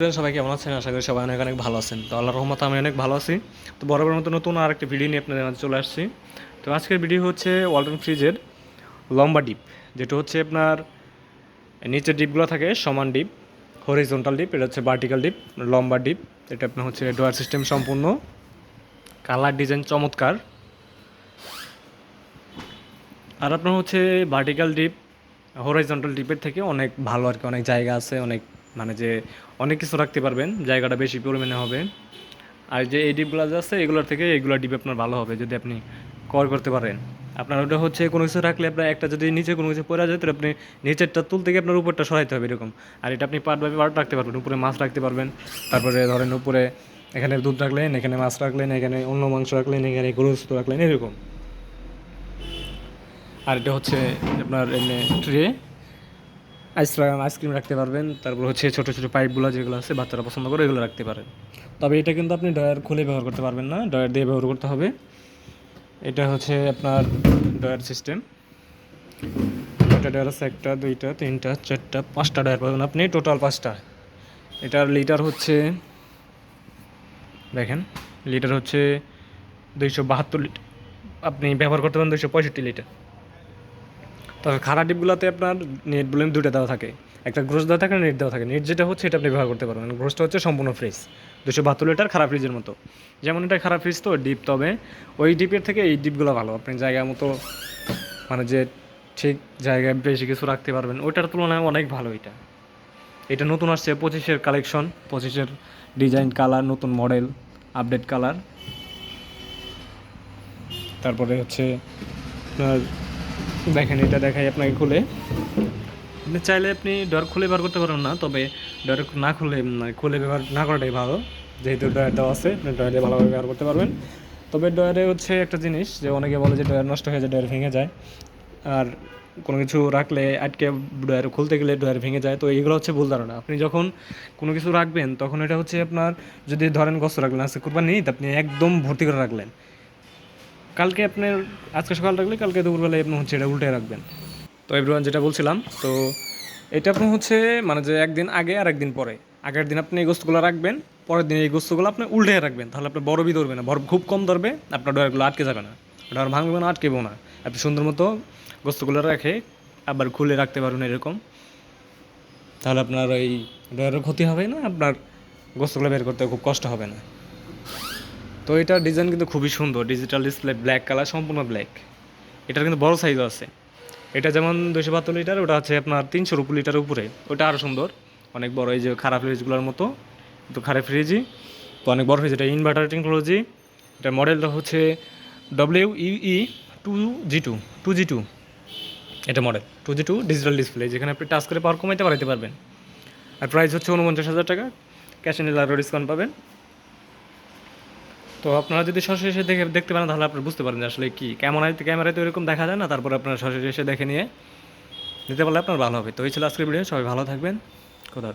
সবাই কেমন আছেন? আশা করি সবাই অনেক অনেক ভালো আছেন। তো আল্লাহ রহমত আমি অনেক ভালো আছি। তো বরাবর মতো নতুন আর একটা ভিডিও নিয়ে আপনাদের মাঝে চলে আসছি। তো আজকের ভিডিও হচ্ছে ওয়ালটন ফ্রিজের লম্বা ডিপ, যেটা হচ্ছে আপনার নিচের ডিপগুলো থাকে সমান ডিপ হরিজন্টাল ডিপ, এটা হচ্ছে ভার্টিক্যাল ডিপ, লম্বা ডিপ, এটা আপনার হচ্ছে ডোয়ার সিস্টেম সম্পূর্ণ। কালার ডিজাইন চমৎকার। আর আপনার হচ্ছে ভার্টিক্যাল ডিপ হরাইজন্টাল ডিপের থেকে অনেক ভালো আর কি, অনেক জায়গা আছে, অনেক মানে যে অনেক কিছু রাখতে পারবেন, জায়গাটা বেশি পরিমাণে হবে। আর যে এই ডিপগুলো আছে, এগুলোর থেকে এগুলো ডিপ আপনার ভালো হবে যদি আপনি কভার করতে পারেন। আপনার ওটা হচ্ছে কোনো কিছু রাখলে আপনার একটা যদি নিচে কোনো কিছু পড়ে যায়, তাহলে আপনি নিচেরটা তুলতে গিয়ে আপনার উপরটা সরাইতে হবে এরকম। আর এটা আপনি পার্ট বাই পার্ট রাখতে পারবেন, উপরে মাছ রাখতে পারবেন। তারপরে ধরেন উপরে এখানে দুধ রাখলেন, এখানে মাছ রাখলেন, এখানে অন্য মাংস রাখলেন, এখানে গরুস্ত রাখলেন, এরকম। আর এটা হচ্ছে আপনার এমনি ট্রে আইসক্রিম আইসক্রিম রাখতে পারবেন। তারপর হচ্ছে ছোটো ছোটো পাইপগুলো যেগুলো আছে, বাচ্চারা পছন্দ করে এগুলো রাখতে পারেন। তবে এটা কিন্তু আপনি ডয়ার খুলে ব্যবহার করতে পারবেন না ডয়ার দিয়ে ব্যবহার করতে হবে। এটা হচ্ছে আপনার ডয়ার সিস্টেম এটা ডয়ার আছে, একটা, দুইটা, তিনটা, চারটা, পাঁচটা ডয়ার পাবেন আপনি টোটাল পাঁচটা। এটার লিটার হচ্ছে, দেখেন লিটার হচ্ছে দুইশো বাহাত্তর লিটার আপনি ব্যবহার করতে পারেন দুইশো পঁয়ষট্টি লিটার তবে খারাপ ডিপগুলোতে আপনার নেট বলেন দুটো দেওয়া থাকে। একটা গ্রোস দেওয়া থাকে নেট দেওয়া থাকে। নেট যেটা হচ্ছে, এটা আপনি ব্যবহার করতে পারবেন। গ্রোসটা হচ্ছে সম্পূর্ণ ফ্রিজ দুশো বাহাত্তর লিটার খারাপ ফ্রিজের মতো। যেমন এটা খারাপ ফ্রিজ তো ডিপ তবে ওই ডিপের থেকে এই ডিপগুলো ভালো। আপনি জায়গা মতো মানে যে ঠিক জায়গায় বেশি কিছু রাখতে পারবেন, ওইটার তুলনায় অনেক ভালো এটা। এটা নতুন আসছে, পঁচিশের কালেকশন পঁচিশের ডিজাইন কালার নতুন মডেল আপডেট কালার তারপরে হচ্ছে আপনার দেখেন, এটা দেখাই আপনাকে খুলে। আপনি চাইলে আপনি ডর খুলে ব্যবহার করতে পারেন না, তবে ডর না খুলে মানে খুলে ব্যবহার না করাটাই ভালো। যেহেতু ডয়ার আছে, আপনি ডয়ার ভালোভাবে ব্যবহার করতে পারবেন। তবে ডয়ারে হচ্ছে একটা জিনিস, যে অনেকে বলে যে ডয়ার নষ্ট হয়ে যায় ডয়ার ভেঙে যায়। আর কোনো কিছু রাখলে, আটকে ডয়ার খুলতে গেলে ডয়ার ভেঙে যায়। তো এইগুলো হচ্ছে ভুল ধারণা। আপনি যখন কোনো কিছু রাখবেন, তখন এটা হচ্ছে আপনার, যদি ধরেন গোস্ত রাখলেন, আজকে কুরবানি আপনি একদম ভর্তি করে রাখলেন। কালকে আপনার, আজকে সকাল রাখলে কালকে দুপুরবেলায় আপনি হচ্ছে এটা উল্টে রাখবেন। তো এভরিওয়ান যেটা বলছিলাম, তো এটা আপনি হচ্ছে মানে যে একদিন আগে আর একদিন পরে। আগের দিন আপনি এই গোস্তগুলো রাখবেন, পরের দিন এই গোস্তগুলো আপনি উল্টে রাখবেন। তাহলে আপনার বরফই ধরবে না, বরফ খুব কম ধরবে, আপনার ডয়ারগুলো আটকে যাবে না। ডয়ার ভাঙবে না আটকেবো না। আপনি সুন্দর মতো গোস্তগুলো রেখে আবার খুলে রাখতে পারবেন এরকম। তাহলে আপনার ওই ডয়ারের ক্ষতি হবে না, আপনার গোস্তগুলো বের করতে খুব কষ্ট হবে না। তো এটার ডিজাইন কিন্তু খুবই সুন্দর। ডিজিটাল ডিসপ্লে ব্ল্যাক কালার সম্পূর্ণ ব্ল্যাক এটার কিন্তু বড় সাইজও আছে। এটা যেমন দুশো বাহাত্তর লিটার ওটা হচ্ছে আপনার তিনশো রুপি লিটার উপরে। ওটা আরও সুন্দর। অনেক বড় এই যে খারাপ ফ্রিজগুলোর মতো। তো খারাপ ফ্রিজই তো অনেক বড় ফ্রিজ এটা ইনভার্টার টেকনোলজি এটার মডেলটা হচ্ছে W E two G two two G two এটা model two G two digital display যেখানে আপনি টাচ করে পাওয়ার কমাইতে বাড়াইতে পারবেন। আর প্রাইস হচ্ছে উনপঞ্চাশ হাজার টাকা। ক্যাশ ডেলিভারি ডিসকাউন্ট পাবেন। তো আপনারা যদি সরাসরি এসে দেখে দেখতে পারেন, তাহলে আপনারা বুঝতে পারেন যে আসলে কি। ক্যামেরায় তো এরকম দেখা যায় না, তারপর আপনারা সরাসরি এসে দেখে নিয়ে নিতে পারলে আপনার ভালো হবে। তো এই ছিল আজকের ভিডিও, সবাই ভালো থাকবেন। খোদা